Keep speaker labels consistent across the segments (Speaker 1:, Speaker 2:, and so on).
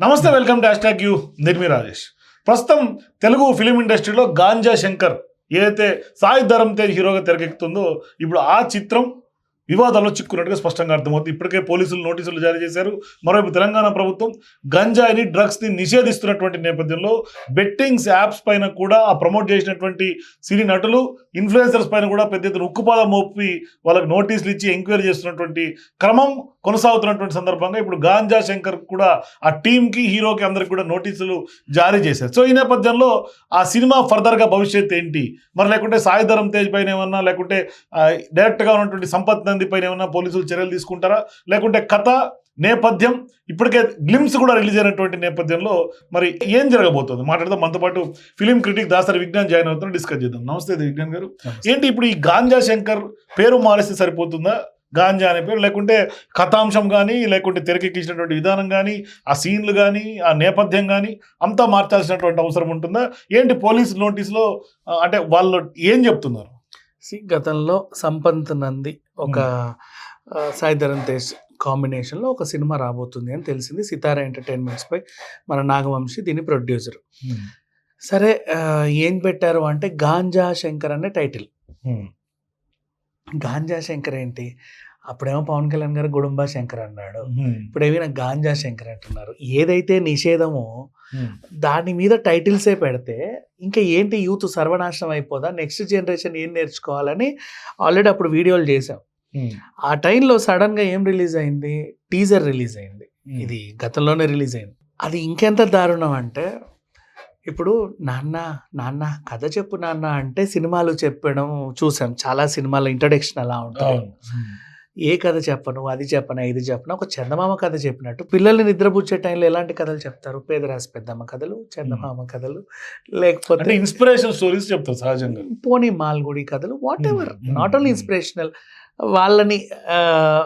Speaker 1: నమస్తే welcome to hash you. నిర్మి రాజేష్. ప్రస్తుతం తెలుగు ఫిలిం ఇండస్ట్రీలో గాంజా శంకర్ ఏదైతే సాయి ధరమ్ తేజ్ హీరోగా తెరకెక్కుతుందో ఇప్పుడు ఆ చిత్రం వివాదాల్లో చిక్కున్నట్టుగా స్పష్టంగా అర్థమవుతుంది. ఇప్పటికే పోలీసులు నోటీసులు జారీ చేశారు. మరోవైపు తెలంగాణ ప్రభుత్వం గంజాయిని డ్రగ్స్ని నిషేధిస్తున్నటువంటి నేపథ్యంలో బెట్టింగ్స్ యాప్స్ పైన కూడా ఆ ప్రమోట్ చేసినటువంటి సినీ నటులు ఇన్ఫ్లుయెన్సర్స్ పైన కూడా పెద్ద ఎత్తున ఉక్కుపాదం మోపి వాళ్ళకి నోటీసులు ఇచ్చి ఎంక్వైరీ చేస్తున్నటువంటి క్రమం కొనసాగుతున్నటువంటి సందర్భంగా ఇప్పుడు గాంజా శంకర్ కూడా ఆ టీంకి హీరోకి అందరికి కూడా నోటీసులు జారీ చేశారు. సో ఈ నేపథ్యంలో ఆ సినిమా ఫర్దర్గా భవిష్యత్ ఏంటి? మరి లేకుంటే సాయి ధరమ్ తేజ్ పైన ఏమన్నా లేకుంటే డైరెక్ట్గా ఉన్నటువంటి సంపత్ నంది పైన ఏమన్నా పోలీసులు చర్యలు తీసుకుంటారా? లేకుంటే కథ నేపథ్యం ఇప్పటికే గ్లిమ్స్ కూడా రిలీజ్ అయినటువంటి నేపథ్యంలో మరి ఏం జరగబోతుంది? మాట్లాడదాం. మనతో పాటు film critic Dasari Vignan join అవుతున్నా డిస్కస్ చేద్దాం. నమస్తే విజ్ఞాన్ గారు. ఏంటి ఇప్పుడు ఈ గాంజా శంకర్ పేరు మారిస్తే సరిపోతుందా? గాంజా అనే పేరు? లేకుంటే కథాంశం కానీ లేకుంటే తెరకెక్కించినటువంటి విధానం కానీ ఆ సీన్లు కానీ ఆ నేపథ్యం కానీ అంతా మార్చాల్సినటువంటి అవసరం ఉంటుందా? ఏంటి పోలీస్ నోటీస్లో అంటే వాళ్ళు ఏం చెప్తున్నారు?
Speaker 2: సి గతంలో సంపత్ నంది ఒక సాయి ధరమ్ తేజ్ కాంబినేషన్లో ఒక సినిమా రాబోతుంది అని తెలిసింది. సితారా ఎంటర్టైన్మెంట్స్ పై మన నాగవంశి దీని ప్రొడ్యూసర్. సరే ఏం పెట్టారు అంటే గాంజా శంకర్ అనే టైటిల్. గాంజా శంకర్ ఏంటి? అప్పుడేమో పవన్ కళ్యాణ్ గారు గుడుంబా శంకర్ అన్నాడు. ఇప్పుడు ఏమైనా గాంజా శంకర్ అంటున్నారు. ఏదైతే నిషేధమో దాని మీద టైటిల్సే పెడితే ఇంకా ఏంటి యూత్ సర్వనాశనం అయిపోదా? నెక్స్ట్ జనరేషన్ ఏం నేర్చుకోవాలని ఆల్రెడీ అప్పుడు వీడియోలు చేసాం ఆ టైంలో సడన్గా ఏం రిలీజ్ అయింది? టీజర్ రిలీజ్ అయింది. ఇది గతంలోనే రిలీజ్ అయింది. అది ఇంకెంత దారుణం అంటే ఇప్పుడు నాన్న నాన్న కథ చెప్పు నాన్న అంటే సినిమాలు చెప్పడం చూసాం. చాలా సినిమాల ఇంట్రడక్షన్ అలా ఉంటుంది. ఏ కథ చెప్పను అది చెప్పను ఇది చెప్పను ఒక చందమామ కథ చెప్పినట్టు పిల్లల్ని నిద్రపుచ్చే టైంలో ఎలాంటి కథలు చెప్తారు? పేదరాశి పెద్దమ్మ కథలు చందమామ కథలు
Speaker 1: అంటే
Speaker 2: లేకపోతే
Speaker 1: ఇన్స్పిరేషన్ స్టోరీస్ చెప్తారు సహజంగా.
Speaker 2: పోనీ మాల్గుడి కథలు whatever
Speaker 1: Hmm.
Speaker 2: Not only inspirational వాళ్ళని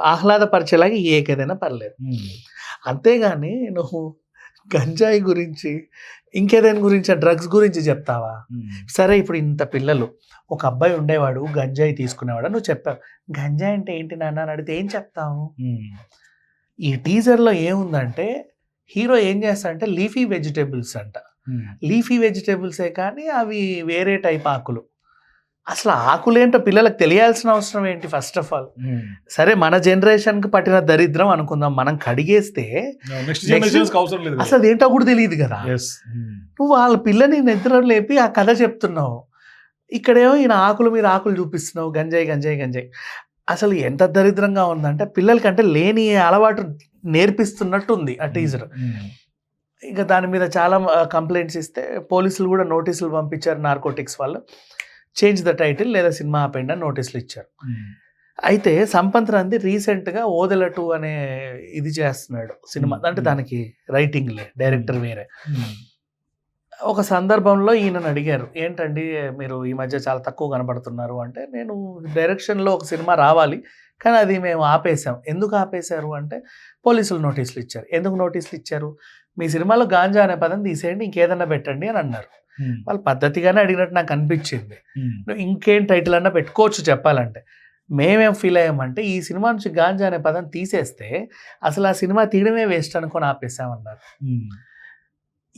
Speaker 2: ఆహ్లాదపరిచేలాగా ఏ కథైనా పర్లేదు. అంతేగాని నువ్వు గంజాయి గురించి ఇంకేదైనా గురించి డ్రగ్స్ గురించి చెప్తావా? సరే ఇప్పుడు ఇంత పిల్లలు ఒక అబ్బాయి ఉండేవాడు గంజాయి తీసుకునేవాడు నువ్వు చెప్పావు. గంజాయి అంటే ఏంటి నాన్న అని అడిగితే ఏం చెప్తావు? ఈ టీజర్లో ఏముందంటే హీరో ఏం చేస్తాడంటే లీఫీ వెజిటేబుల్స్ అంట. లీఫీ వెజిటేబుల్సే కానీ అవి వేరే టైప్ ఆకులు. అసలు ఆకులు ఏంటో పిల్లలకు తెలియాల్సిన అవసరం ఏంటి ఫస్ట్ ఆఫ్ ఆల్ సరే మన జనరేషన్కి పట్టిన దరిద్రం అనుకుందాం. మనం కడిగేస్తే అసలు అదేంటో కూడా తెలియదు కదా.
Speaker 1: ఎస్
Speaker 2: నువ్వు వాళ్ళ పిల్లని నిద్ర లేపి ఆ కథ చెప్తున్నావు. ఇక్కడేమో ఈయన ఆకుల మీద ఆకులు చూపిస్తున్నావు. గంజాయి గంజాయి గంజాయి. అసలు ఎంత దరిద్రంగా ఉందంటే పిల్లలకంటే లేని అలవాటు నేర్పిస్తున్నట్టు ఉంది ఆ టీజర్ ఇంకా దాని మీద చాలా కంప్లైంట్స్ ఇస్తే పోలీసులు కూడా నోటీసులు పంపించారు నార్కోటిక్స్ వాళ్ళు. చేంజ్ ద టైటిల్ లేదా సినిమా ఆపేయండి అని నోటీసులు ఇచ్చారు. అయితే సంపత్ రంది రీసెంట్గా ఓదెల టూ అనే ఇది చేస్తున్నాడు సినిమా. అంటే దానికి రైటింగ్ లే డైరెక్టర్ వేరే. ఒక సందర్భంలో ఈయనను అడిగారు ఏంటండి మీరు ఈ మధ్య చాలా తక్కువ కనబడుతున్నారు? అంటే నేను డైరెక్షన్లో ఒక సినిమా రావాలి కానీ అది మేము ఆపేసాం. ఎందుకు ఆపేశారు? అంటే పోలీసులు నోటీసులు ఇచ్చారు. ఎందుకు నోటీసులు ఇచ్చారు? మీ సినిమాలో గాంజా అనే పదం తీసేయండి ఇంకేదన్నా పెట్టండి అని అన్నారు. వాళ్ళు పద్ధతిగానే అడిగినట్టు నాకు అనిపించింది. నువ్వు ఇంకేం టైటిల్ అన్నా పెట్టుకోవచ్చు చెప్పాలంటే. మేమేం ఫీల్ అయ్యామంటే ఈ సినిమా నుంచి గాంజా అనే పదం తీసేస్తే అసలు ఆ సినిమా తీయడమే వేస్ట్ అనుకొని ఆపేసామన్నారు.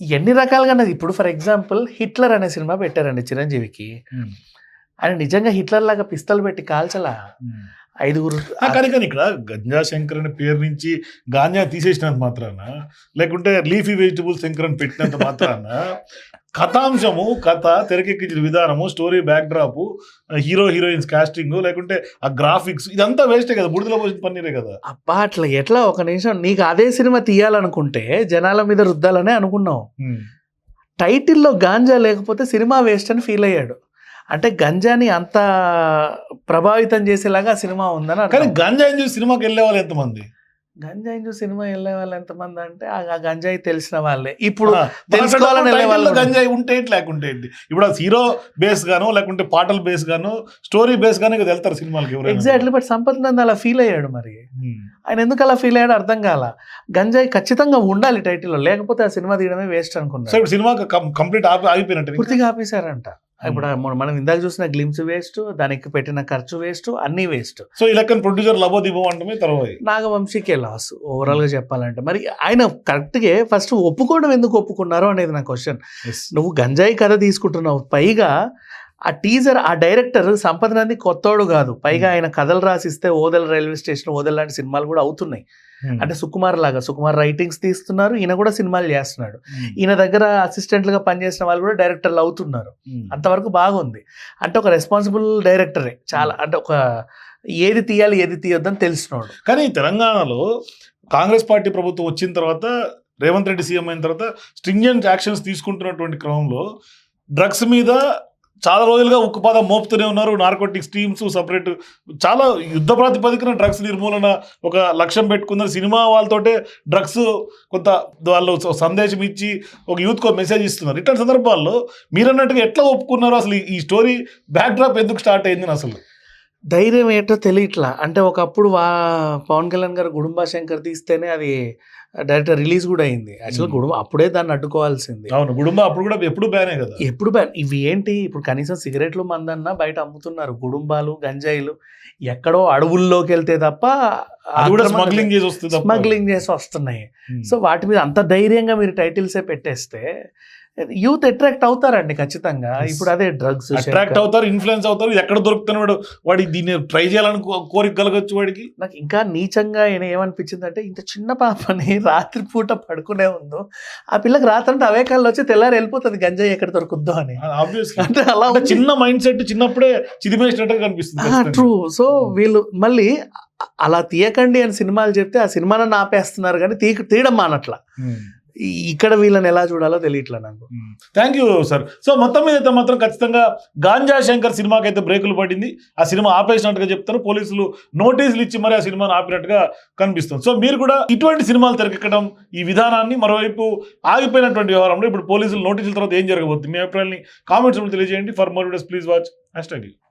Speaker 2: ఎన్ని రకాలుగా అన్నది. ఇప్పుడు ఫర్ ఎగ్జాంపుల్ హిట్లర్ అనే సినిమా పెట్టారండి చిరంజీవికి. ఆయన నిజంగా హిట్లర్ లాగా పిస్తలు పెట్టి కాల్చలా? ఐదుగురు
Speaker 1: కానీ కానీ ఇక్కడ గంజా శంకర్ అనే పేరు నుంచి గాంజా తీసేసినంత మాత్రాన లేకుంటే లీఫీ వెజిటబుల్ శంకర్ అని పెట్టినంత మాత్రాన కథాంశము కథ తెరకెక్కించిన విధానము story backdrop hero heroines casting లేకుంటే ఆ గ్రాఫిక్స్ ఇదంతా వేస్టే కదా బుడిదలో పోసిన పన్నీరే కదా.
Speaker 2: అబ్బా అట్లా ఎట్లా ఒక నిమిషం నీకు అదే సినిమా తీయాలనుకుంటే జనాల మీద రుద్దాలనే అనుకున్నావు. టైటిల్లో గాంజా లేకపోతే సినిమా వేస్ట్ అని ఫీల్ అయ్యాడు. అంటే గంజాని అంత ప్రభావితం చేసేలాగా సినిమా ఉందని
Speaker 1: కానీ. గంజాయిని చూసి సినిమాకి వెళ్ళే వాళ్ళు ఎంతమంది?
Speaker 2: గంజాయి చూసి సినిమా వెళ్ళే వాళ్ళు ఎంతమంది అంటే ఆ గంజాయి తెలిసిన వాళ్ళే. ఇప్పుడు తెలుసుకోవాలని వెళ్ళే వాళ్ళు.
Speaker 1: గంజాయి ఉంటే లేకుంటే ఇప్పుడు ఆ హీరో బేస్ గాను లేకుంటే పాటల బేస్ గాను స్టోరీ బేస్ గాను వెళ్తారు సినిమాలకి
Speaker 2: ఎగ్జాక్ట్లీ బట్ సంపత్ నంద్ అలా ఫీల్ అయ్యాడు మరి.
Speaker 1: ఉమ్.
Speaker 2: ఆయన ఎందుకు అలా ఫీల్ అయ్యాడు అర్థం కాల? గంజాయి ఖచ్చితంగా ఉండాలి టైటిల్లో లేకపోతే ఆ సినిమా తీయడమే వేస్ట్
Speaker 1: ఇప్పుడు సినిమా కంప్లీట్ ఆపి ఆగిపోయినట్టు.
Speaker 2: పూర్తిగా ఆపేశారంట. ఇప్పుడు మన- ఇందాక చూసిన గ్లిమ్స్ వేస్ట్ దానికి పెట్టిన ఖర్చు వేస్ట్ అన్నీ వేస్ట్
Speaker 1: సో లెక్కన ప్రొడ్యూసర్ లబో దిబో అంటమే తర్వాత
Speaker 2: నాగవంశీకే లాస్ ఓవరాల్గా చెప్పాలంటే. మరి ఆయన కరెక్ట్గా ఫస్ట్ ఒప్పుకోవడం ఎందుకు ఒప్పుకున్నారో అనేది నా క్వశ్చన్ నువ్వు గంజాయి కథ తీసుకుంటున్నావు పైగా ఆ టీజర్ ఆ డైరెక్టర్ సంపద నంది కొత్తోడు కాదు. పైగా ఆయన కథలు రాసిస్తే ఓదెల రైల్వే స్టేషన్ ఓదెల లాంటి సినిమాలు కూడా అవుతున్నాయి. అంటే సుకుమార్ లాగా సుకుమార్ రైటింగ్స్ తీస్తున్నారు ఈయన కూడా సినిమాలు చేస్తున్నాడు. ఈయన దగ్గర అసిస్టెంట్లుగా పనిచేసిన వాళ్ళు కూడా డైరెక్టర్లు అవుతున్నారు. అంతవరకు బాగుంది. అంటే ఒక రెస్పాన్సిబుల్ డైరెక్టరే చాలా అంటే ఒక ఏది తీయాలి ఏది తీయొద్దని తెలిసినోడు.
Speaker 1: కానీ తెలంగాణలో కాంగ్రెస్ పార్టీ ప్రభుత్వం వచ్చిన తర్వాత రేవంత్ రెడ్డి సీఎం అయిన తర్వాత స్ట్రింజెంట్ యాక్షన్స్ తీసుకుంటున్నటువంటి క్రమంలో డ్రగ్స్ మీద చాలా రోజులుగా ఉక్కుపాదం మోపుతూనే ఉన్నారు. నార్కోటిక్స్ టీమ్స్ సపరేట్ చాలా యుద్ధ ప్రాతిపదికన డ్రగ్స్ నిర్మూలన ఒక లక్ష్యం పెట్టుకున్నారు సినిమా వాళ్ళతోటే డ్రగ్స్ కొంత వాళ్ళు సందేశం ఇచ్చి ఒక యూత్కు మెసేజ్ ఇస్తున్నారు. ఇట్లాంటి సందర్భాల్లో మీరు అన్నట్టుగా ఎట్లా ఒప్పుకున్నారు అసలు ఈ- ఈ స్టోరీ బ్యాక్ డ్రాప్ ఎందుకు స్టార్ట్ అయింది అసలు?
Speaker 2: ధైర్యం ఏంటో తెలియట్లా అంటే ఒకప్పుడు వా పవన్ కళ్యాణ్ గారు గుడుంబా శంకర్ తీస్తేనే అది డైరెక్ట్ రిలీజ్ కూడా అయింది యాక్చువల్. గుడుంబ అప్పుడే దాన్ని అడ్డుకోవాల్సింది
Speaker 1: అవును కుటుంబం అప్పుడు కూడా ఎప్పుడు బ్యానే కదా
Speaker 2: ఎప్పుడు బ్యాన్ ఇవి ఏంటి ఇప్పుడు కనీసం సిగరెట్లు మందన్నా బయట అమ్ముతున్నారు గుడుంబాలు గంజాయిలు ఎక్కడో అడవుల్లోకి వెళ్తే తప్ప
Speaker 1: స్మగ్లింగ్ చేసి వస్తుంది.
Speaker 2: స్మగ్లింగ్ చేసి వస్తున్నాయి. సో వాటి మీద అంత ధైర్యంగా మీరు టైటిల్సే పెట్టేస్తే యూత్ అట్రాక్ట్ అవుతారండి ఖచ్చితంగా. ఇప్పుడు అదే డ్రగ్స్
Speaker 1: అట్రాక్ట్ అవుతారు ఇన్ఫ్లుయెన్స్ అవుతారు ఎక్కడ దొరుకుతున్నాడు వాడి దీన్ని ట్రై చేయాలని కోరిక కలగచ్చు వాడికి
Speaker 2: నాకు ఇంకా నీచంగా ఏమనిపించింది అంటే ఇంత చిన్న పాపని రాత్రి పూట పడుకునే ఉందో ఆ పిల్లకి రాత్రంటే అవేకాల్లో వచ్చి తెల్లారి వెళ్ళిపోతుంది గంజాయి ఎక్కడ దొరుకుద్దో అని అంటే అలా.
Speaker 1: చిన్న మైండ్ సెట్ చిన్నప్పుడే చిదిమేసినట్టుగా కనిపిస్తుంది.
Speaker 2: ట్రూ సో వీళ్ళు మళ్ళీ అలా తీయకండి అని సినిమాలు చెప్తే ఆ సినిమాలను ఆపేస్తున్నారు కానీ తీ తీయడం మానట్ల
Speaker 1: Hmm.
Speaker 2: ఇక్కడ వీళ్ళని ఎలా చూడాలో తెలియట్లే నాకు.
Speaker 1: థ్యాంక్ యూ సార్ సో మొత్తం మీద అయితే మాత్రం ఖచ్చితంగా గాంజా శంకర్ సినిమాకి అయితే బ్రేకులు పడింది. ఆ సినిమా ఆపేసినట్టుగా చెప్తారు పోలీసులు నోటీసులు ఇచ్చి మరి ఆ సినిమాను ఆపినట్టుగా కనిపిస్తుంది. సో మీరు కూడా ఇటువంటి సినిమాలు తెరకెక్కడం ఈ విధానాన్ని మరోవైపు ఆగిపోయినటువంటి వ్యవహారంలో ఇప్పుడు పోలీసులు నోటీసుల తర్వాత ఏం జరగబోతుంది? మీ అభిప్రాయాన్ని కామెంట్స్ తెలియజేయండి. For more videos please watch hashtag